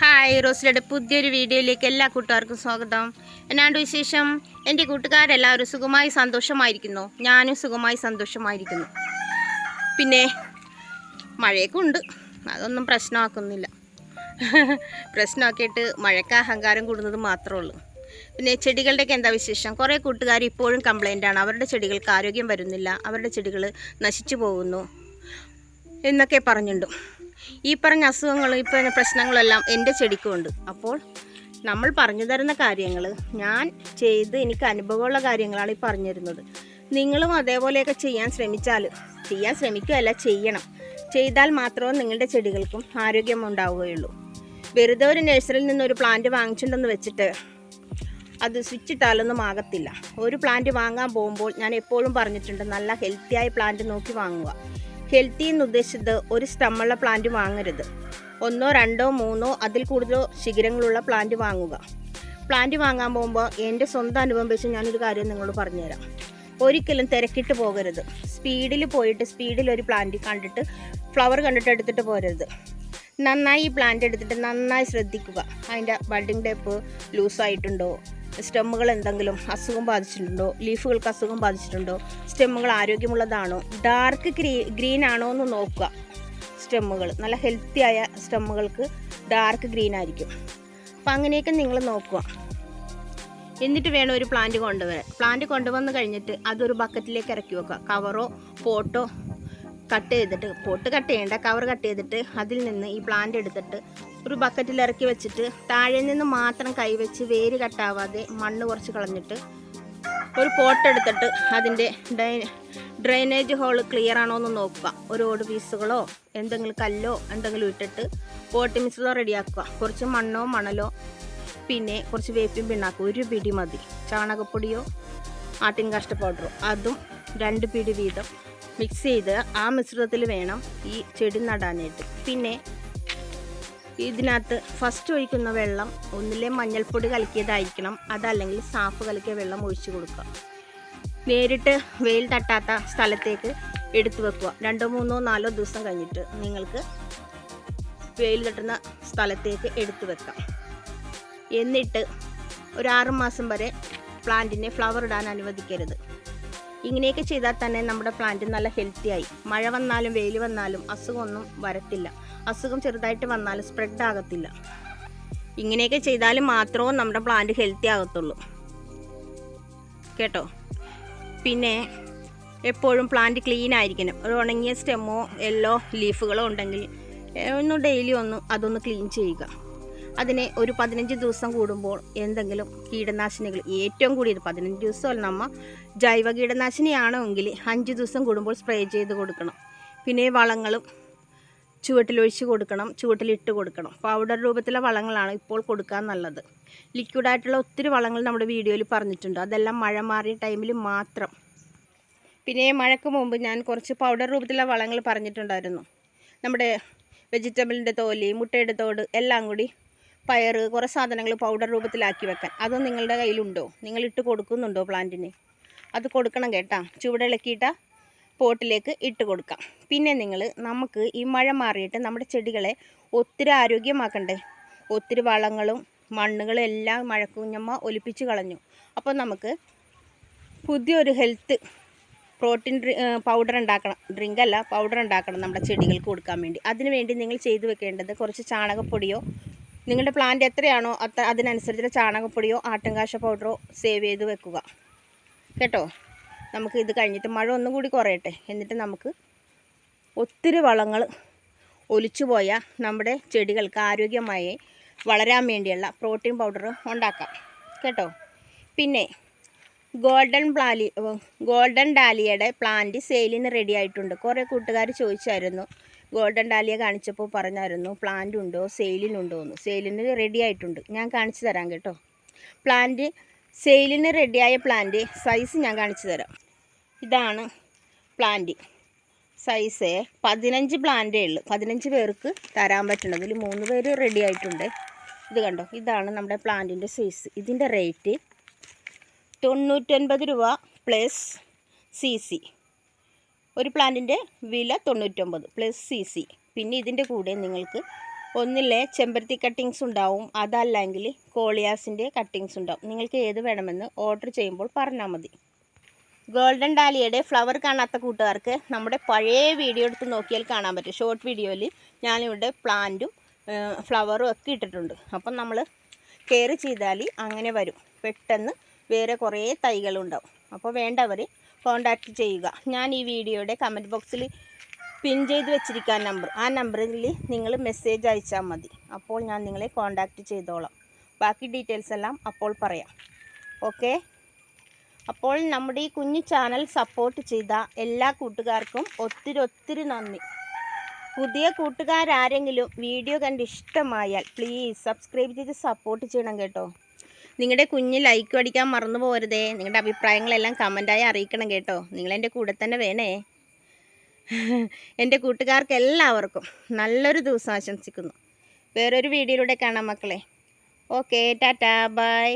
Hi റോസിലയുടെ പുതിയൊരു വീഡിയോയിലേക്ക് എല്ലാ കൂട്ടുകാർക്കും സ്വാഗതം. എന്നാണ്ട് വിശേഷം? എന്റെ കൂട്ടുകാരെല്ലാവരും സുഖമായി സന്തോഷമായിരിക്കുന്നു. ഞാനും സുഖമായി സന്തോഷമായിരിക്കുന്നു. പിന്നെ മഴയൊക്കെ ഉണ്ട്. അതൊന്നും പ്രശ്നമാക്കുന്നില്ല. പ്രശ്നമാക്കിയിട്ട് മഴയ്ക്ക് അഹങ്കാരം കൂടുന്നത് മാത്രമേ ഉള്ളൂ. പിന്നെ ചെടികളുടെയൊക്കെ എന്താ വിശേഷം? കുറേ കൂട്ടുകാർ ഇപ്പോഴും കംപ്ലൈന്റ് ആണ് അവരുടെ ചെടികൾക്ക് ആരോഗ്യം വരുന്നില്ല. അവരുടെ ചെടികൾ നശിച്ചു പോകുന്നു എന്നൊക്കെ പറഞ്ഞിട്ടുണ്ട്. ഈ പറഞ്ഞ അസുഖങ്ങൾ ഈ പറഞ്ഞ പ്രശ്നങ്ങളെല്ലാം എന്റെ ചെടിക്കും ഉണ്ട് അപ്പോൾ നമ്മൾ പറഞ്ഞു തരുന്ന കാര്യങ്ങൾ ഞാൻ ചെയ്ത് എനിക്ക് അനുഭവമുള്ള കാര്യങ്ങളാണ് ഈ പറഞ്ഞു തരുന്നത് നിങ്ങളും അതേപോലെയൊക്കെ ചെയ്യാൻ ശ്രമിച്ചാൽ ചെയ്യാൻ ശ്രമിക്കുകയല്ല ചെയ്യണം. ചെയ്താൽ മാത്രമേ നിങ്ങളുടെ ചെടികൾക്കും ആരോഗ്യം ഉണ്ടാവുകയുള്ളൂ. വെറുതെ ഒരു നഴ്സറിയിൽ നിന്ന് ഒരു പ്ലാന്റ് വാങ്ങിച്ചിട്ടുണ്ടെന്ന് വെച്ചിട്ട് അത് സ്വിച്ച് ഇട്ടാലൊന്നും ആകത്തില്ല. ഒരു പ്ലാന്റ് വാങ്ങാൻ പോകുമ്പോൾ ഞാൻ എപ്പോഴും പറഞ്ഞിട്ടുണ്ട് നല്ല ഹെൽത്തിയായ പ്ലാന്റ് നോക്കി വാങ്ങുക. ഹെൽത്തി എന്ന് ഉദ്ദേശിച്ചത് ഒരു സ്റ്റമ്മുള്ള പ്ലാന്റ് വാങ്ങരുത്. ഒന്നോ രണ്ടോ മൂന്നോ അതിൽ കൂടുതലോ ശിഖരങ്ങളുള്ള പ്ലാന്റ് വാങ്ങുക. പ്ലാന്റ് വാങ്ങാൻ പോകുമ്പോൾ എന്റെ സ്വന്തം അനുഭവം വെച്ച് ഞാനൊരു കാര്യം നിങ്ങളോട് പറഞ്ഞുതരാം. ഒരിക്കലും തിരക്കിട്ട് പോകരുത്. സ്പീഡിൽ പോയിട്ട് സ്പീഡിൽ ഒരു പ്ലാന്റ് കണ്ടിട്ട് ഫ്ലവർ കണ്ടിട്ട് എടുത്തിട്ട് പോരരുത്. നന്നായി ഈ പ്ലാന്റ് എടുത്തിട്ട് നന്നായി ശ്രദ്ധിക്കുക. അതിന്റെ ബഡിങ് ടേപ്പ് ലൂസായിട്ടുണ്ടോ സ്റ്റെമ്മുകൾ എന്തെങ്കിലും അസുഖം ബാധിച്ചിട്ടുണ്ടോ? ലീഫുകൾക്ക് അസുഖം ബാധിച്ചിട്ടുണ്ടോ? സ്റ്റെമ്മുകൾ ആരോഗ്യമുള്ളതാണോ? ഡാർക്ക് ഗ്രീ ഗ്രീൻ ആണോ എന്ന് നോക്കുക. സ്റ്റെമ്മുകൾ നല്ല ഹെൽത്തി ആയ സ്റ്റെമ്മുകൾക്ക് ഡാർക്ക് ഗ്രീൻ ആയിരിക്കും. അപ്പം അങ്ങനെയൊക്കെ നിങ്ങൾ നോക്കുക. എന്നിട്ട് വേണം ഒരു പ്ലാന്റ് കൊണ്ടുവരാൻ. പ്ലാന്റ് കൊണ്ടുവന്ന് കഴിഞ്ഞിട്ട് അതൊരു ബക്കറ്റിലേക്ക് ഇറക്കി വെക്കുക. കവറോ പോട്ടോ കട്ട് ചെയ്തിട്ട് പോട്ട് കട്ട് ചെയ്യേണ്ട കവർ കട്ട് ചെയ്തിട്ട് അതിൽ നിന്ന് ഈ പ്ലാന്റ് എടുത്തിട്ട് ഒരു ബക്കറ്റിൽ ഇറക്കി വെച്ചിട്ട് താഴെ നിന്ന് മാത്രം കൈവച്ച് വേര് കട്ടാവാതെ മണ്ണ് കുറച്ച് കളഞ്ഞിട്ട് ഒരു പോട്ട് എടുത്തിട്ട് അതിന്റെ ഡ്രൈ ഡ്രെയിനേജ് ഹോൾ ക്ലിയർ ആണോ എന്ന് നോക്കുക. ഒരു ഓട് പീസുകളോ എന്തെങ്കിലും കല്ലോ എന്തെങ്കിലും ഇട്ടിട്ട് പോട്ട് മിശ്രിതം റെഡിയാക്കുക കുറച്ച് മണ്ണോ മണലോ പിന്നെ കുറച്ച് വേപ്പിൻ പിണ്ണാക്കും. ഒരു പിടി മതി. ചാണകപ്പൊടിയോ ആട്ടിൻ കാഷ്ട പൗഡറോ അതും രണ്ട് പിടി വീതം മിക്സ് ചെയ്ത് ആ മിശ്രിതത്തിൽ വേണം ഈ ചെടി നടാനായിട്ട്. പിന്നെ ഇതിനകത്ത് ഫസ്റ്റ് ഒഴിക്കുന്ന വെള്ളം ഒന്നിലെ മഞ്ഞൾപ്പൊടി കലക്കിയതായിരിക്കണം. അതല്ലെങ്കിൽ സാഫ് കലക്കിയ വെള്ളം ഒഴിച്ചു കൊടുക്കുക. നേരിട്ട് വെയിൽ തട്ടാത്ത സ്ഥലത്തേക്ക് എടുത്തു വെക്കുക. രണ്ടോ മൂന്നോ നാലോ ദിവസം കഴിഞ്ഞിട്ട് നിങ്ങൾക്ക് വെയിൽ തട്ടുന്ന സ്ഥലത്തേക്ക് എടുത്തു വെക്കാം. എന്നിട്ട് ഒരു ആറ് മാസം വരെ പ്ലാന്റിനെ ഫ്ലവർ ഇടാൻ അനുവദിക്കരുത്. ഇങ്ങനെയൊക്കെ ചെയ്താൽ തന്നെ നമ്മുടെ പ്ലാന്റ് നല്ല ഹെൽത്തി ആയി. മഴ വന്നാലും വെയിൽ വന്നാലും അസുഖമൊന്നും വരത്തില്ല. അസുഖം ചെറുതായിട്ട് വന്നാലും സ്പ്രെഡ് ആകത്തില്ല. ഇങ്ങനെയൊക്കെ ചെയ്താൽ മാത്രമേ നമ്മുടെ പ്ലാന്റ് ഹെൽത്തി ആകത്തുള്ളൂ. കേട്ടോ? പിന്നെ എപ്പോഴും പ്ലാന്റ് ക്ലീൻ ആയിരിക്കണം. ഒരു ഉണങ്ങിയ സ്റ്റെമ്മോ എല്ലോ ലീഫുകളോ ഉണ്ടെങ്കിൽ ഒന്ന് ഡെയിലി ഒന്ന് അതൊന്ന് ക്ലീൻ ചെയ്യുക. അതിനെ ഒരു പതിനഞ്ച് ദിവസം കൂടുമ്പോൾ എന്തെങ്കിലും കീടനാശിനികൾ ഏറ്റവും കൂടിയത് പതിനഞ്ച് ദിവസം നമ്മൾ ജൈവ കീടനാശിനിയാണെങ്കിൽ അഞ്ച് ദിവസം കൂടുമ്പോൾ സ്പ്രേ ചെയ്ത് കൊടുക്കണം. പിന്നെ വളങ്ങളും ചുവട്ടിലൊഴിച്ച് കൊടുക്കണം ചുവട്ടിലിട്ട് കൊടുക്കണം. പൗഡർ രൂപത്തിലെ വളങ്ങളാണ് ഇപ്പോൾ കൊടുക്കാൻ നല്ലത്. ലിക്വിഡായിട്ടുള്ള ഒത്തിരി വളങ്ങൾ നമ്മുടെ വീഡിയോയിൽ പറഞ്ഞിട്ടുണ്ട്. അതെല്ലാം മഴ മാറിയ ടൈമിൽ മാത്രം. പിന്നെ മഴയ്ക്ക് മുമ്പ് ഞാൻ കുറച്ച് പൗഡർ രൂപത്തിലുള്ള വളങ്ങൾ പറഞ്ഞിട്ടുണ്ടായിരുന്നു. നമ്മുടെ വെജിറ്റബിളിന്റെ തോൽ മുട്ടയുടെ തോട് എല്ലാം കൂടി പയറ് കുറേ സാധനങ്ങൾ പൗഡർ രൂപത്തിലാക്കി വെക്കാൻ. അത് നിങ്ങളുടെ കയ്യിലുണ്ടോ? നിങ്ങൾ ഇട്ട് കൊടുക്കുന്നുണ്ടോ പ്ലാന്റിന്? അത് കൊടുക്കണം കേട്ടാ. ചുവടിളക്കിയിട്ട പോട്ടിലേക്ക് ഇട്ട് കൊടുക്കാം. പിന്നെ നിങ്ങൾ നമുക്ക് ഈ മഴ മാറിയിട്ട് നമ്മുടെ ചെടികളെ ഒത്തിരി ആരോഗ്യമാക്കണ്ടേ? ഒത്തിരി വളങ്ങളും മണ്ണുകളും എല്ലാം മഴക്കുഞ്ഞമ്മ ഒലിപ്പിച്ച് കളഞ്ഞു. അപ്പോൾ നമുക്ക് പുതിയൊരു ഹെൽത്ത് പ്രോട്ടീൻ പൗഡർ ഉണ്ടാക്കണം. ഡ്രിങ്ക് അല്ല പൗഡർ ഉണ്ടാക്കണം നമ്മുടെ ചെടികൾക്ക് കൊടുക്കാൻ വേണ്ടി. അതിന് വേണ്ടി നിങ്ങൾ ചെയ്തു വെക്കേണ്ടത് കുറച്ച് ചാണകപ്പൊടിയോ നിങ്ങളുടെ പ്ലാന്റ് എത്രയാണോ അത്ര അതിനനുസരിച്ചുള്ള ചാണകപ്പൊടിയോ ആട്ടുംകാശ പൗഡറോ സേവ് ചെയ്ത് വെക്കുക. കേട്ടോ? നമുക്ക് ഇത് കഴിഞ്ഞിട്ട് മഴ ഒന്നും കൂടി കുറയട്ടെ. എന്നിട്ട് നമുക്ക് ഒത്തിരി വളങ്ങൾ ഒലിച്ചു പോയ നമ്മുടെ ചെടികൾക്ക് ആരോഗ്യമായി വളരാൻ വേണ്ടിയുള്ള പ്രോട്ടീൻ പൗഡർ ഉണ്ടാക്കാം. കേട്ടോ? പിന്നെ ഗോൾഡൻ പ്ലാലി ഗോൾഡൻ ഡാലിയയുടെ പ്ലാന്റ് സെയിലിന് റെഡി ആയിട്ടുണ്ട്. കുറേ കൂട്ടുകാർ ചോദിച്ചായിരുന്നു. ഗോൾഡൻ ഡാലിയ കാണിച്ചപ്പോൾ പറഞ്ഞായിരുന്നു പ്ലാന്റ് ഉണ്ടോ സെയിലിനുണ്ടോ എന്ന്. സെയിലിന് റെഡി ആയിട്ടുണ്ട്. ഞാൻ കാണിച്ചു തരാം കേട്ടോ. പ്ലാന്റ് സെയിലിന് റെഡിയായ പ്ലാന്റ് സൈസ് ഞാൻ കാണിച്ചു തരാം. ഇതാണ് പ്ലാന്റ്. സൈസ് പതിനഞ്ച് പ്ലാന്റേ ഉള്ളൂ. പതിനഞ്ച് പേർക്ക് തരാൻ പറ്റുന്നത്. ഇതിൽ മൂന്ന് പേര് റെഡി ആയിട്ടുണ്ട്. ഇത് കണ്ടോ? ഇതാണ് നമ്മുടെ പ്ലാന്റിന്റെ സൈസ് ഇതിന്റെ റേറ്റ് തൊണ്ണൂറ്റൊൻപത് രൂപ പ്ലസ് സി സി ഒരു പ്ലാന്റിന്റെ വില തൊണ്ണൂറ്റൊമ്പത് പ്ലസ് സി സി പിന്നെ ഇതിന്റെ കൂടെ നിങ്ങൾക്ക് ഒന്നിലെ ചെമ്പരത്തി കട്ടിങ്സ് ഉണ്ടാവും അതല്ലെങ്കിൽ കോളിയാസിന്റെ കട്ടിങ്സ് ഉണ്ടാവും. നിങ്ങൾക്ക് ഏത് വേണമെന്ന് ഓർഡർ ചെയ്യുമ്പോൾ പറഞ്ഞാൽ മതി. ഗോൾഡൻ ഡാലിയയുടെ ഫ്ലവർ കാണാത്ത കൂട്ടുകാർക്ക് നമ്മുടെ പഴയ വീഡിയോ എടുത്ത് നോക്കിയാൽ കാണാൻ പറ്റും. ഷോർട്ട് വീഡിയോയിൽ ഞാനിവിടെ പ്ലാന്റും ഫ്ലവറും ഒക്കെ ഇട്ടിട്ടുണ്ട്. അപ്പം നമ്മൾ കെയർ ചെയ്താൽ അങ്ങനെ വരും. പെട്ടെന്ന് വേറെ കുറേ തൈകളുണ്ടാവും. അപ്പോൾ വേണ്ടവർ കോണ്ടാക്ട് ചെയ്യുക. ഞാൻ ഈ വീഡിയോയുടെ കമന്റ് ബോക്സിൽ പിൻ ചെയ്ത് വെച്ചിരിക്കാൻ നമ്പർ ആ നമ്പറിൽ നിങ്ങൾ മെസ്സേജ് അയച്ചാൽ മതി. അപ്പോൾ ഞാൻ നിങ്ങളെ കോണ്ടാക്ട് ചെയ്തോളാം. ബാക്കി ഡീറ്റെയിൽസ് എല്ലാം അപ്പോൾ പറയാം. ഓക്കെ അപ്പോൾ നമ്മുടെ ഈ കുഞ്ഞു ചാനൽ സപ്പോർട്ട് ചെയ്ത എല്ലാ കൂട്ടുകാർക്കും ഒത്തിരി ഒത്തിരി നന്ദി. പുതിയ കൂട്ടുകാരാരെങ്കിലും വീഡിയോ കണ്ട് ഇഷ്ടമായാൽ പ്ലീസ് സബ്സ്ക്രൈബ് ചെയ്ത് സപ്പോർട്ട് ചെയ്യണം കേട്ടോ. നിങ്ങളുടെ കുഞ്ഞ് ലൈക്ക് അടിക്കാൻ മറന്നു പോരുതേ നിങ്ങളുടെ അഭിപ്രായങ്ങളെല്ലാം കമന്റായി അറിയിക്കണം കേട്ടോ. നിങ്ങളെന്റെ കൂടെ തന്നെ വേണേ. എന്റെ കൂട്ടുകാർക്ക് എല്ലാവർക്കും നല്ലൊരു ദിവസം ആശംസിക്കുന്നു. വേറൊരു വീഡിയോയിലൂടെ കാണാം മക്കളെ. ഓക്കെ ടാറ്റാ. ബൈ